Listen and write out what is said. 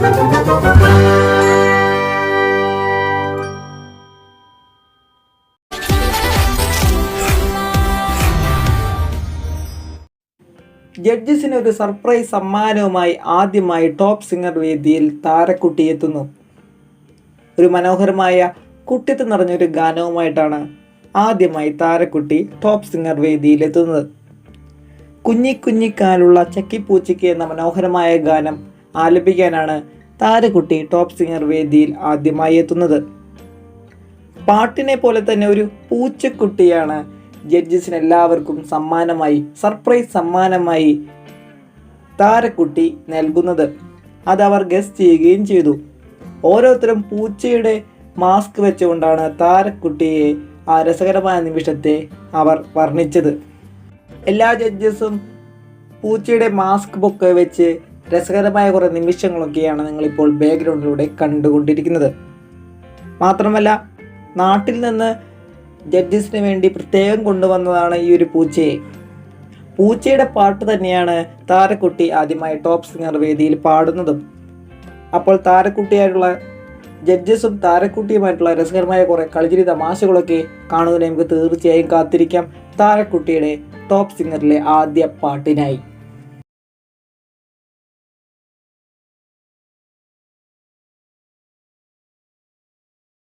ജഡ്ജസിന് ഒരു സർപ്രൈസ് സമ്മാനവുമായി ആദ്യമായി top singer വേദിയിൽ താരക്കുട്ടി എത്തുന്നു. ഒരു മനോഹരമായ കുട്ടിത്ത് നിറഞ്ഞൊരു ഗാനവുമായിട്ടാണ് ആദ്യമായി താരക്കുട്ടി ടോപ്പ് സിംഗർ വേദിയിൽ എത്തുന്നത്. കുഞ്ഞി കുഞ്ഞിക്കാലുള്ള ചക്കിപ്പൂച്ചിക്ക് എന്ന മനോഹരമായ ഗാനം ആലപിക്കാനാണ് താരക്കുട്ടി ടോപ്പ് സിംഗർ വേദിയിൽ ആദ്യമായി എത്തുന്നത്. പാട്ടിനെ പോലെ തന്നെ ഒരു പൂച്ചക്കുട്ടിയാണ് ജഡ്ജസിന് എല്ലാവർക്കും സമ്മാനമായി സർപ്രൈസ് സമ്മാനമായി താരക്കുട്ടി നൽകുന്നത്. അത് അവർ ഗസ്റ്റ് ചെയ്യുകയും ചെയ്തു. ഓരോരുത്തരും പൂച്ചയുടെ മാസ്ക് വെച്ചുകൊണ്ടാണ് താരക്കുട്ടിയെ ആ രസകരമായ നിമിഷത്തെ അവർ വർണിച്ചത്. എല്ലാ ജഡ്ജസും പൂച്ചയുടെ മാസ്ക് പൊക്കെ വെച്ച് രസകരമായ കുറേ നിമിഷങ്ങളൊക്കെയാണ് നിങ്ങളിപ്പോൾ ബാക്ക്ഗ്രൗണ്ടിലൂടെ കണ്ടുകൊണ്ടിരിക്കുന്നത്. മാത്രമല്ല നാട്ടിൽ നിന്ന് ജഡ്ജസിന് വേണ്ടി പ്രത്യേകം കൊണ്ടുവന്നതാണ് ഈ ഒരു പൂച്ചയെ. പൂച്ചയുടെ പാട്ട് തന്നെയാണ് താരക്കുട്ടി ആദ്യമായി ടോപ്പ് സിംഗർ വേദിയിൽ പാടുന്നതും. അപ്പോൾ താരക്കുട്ടിയായിട്ടുള്ള ജഡ്ജസും താരക്കുട്ടിയുമായിട്ടുള്ള രസകരമായ കുറേ കളിച്ചിരി തമാശകളൊക്കെ കാണുന്നതിന് നമുക്ക് തീർച്ചയായും കാത്തിരിക്കാം. താരക്കുട്ടിയുടെ ടോപ്പ് സിംഗറിലെ ആദ്യ പാട്ടിനായി.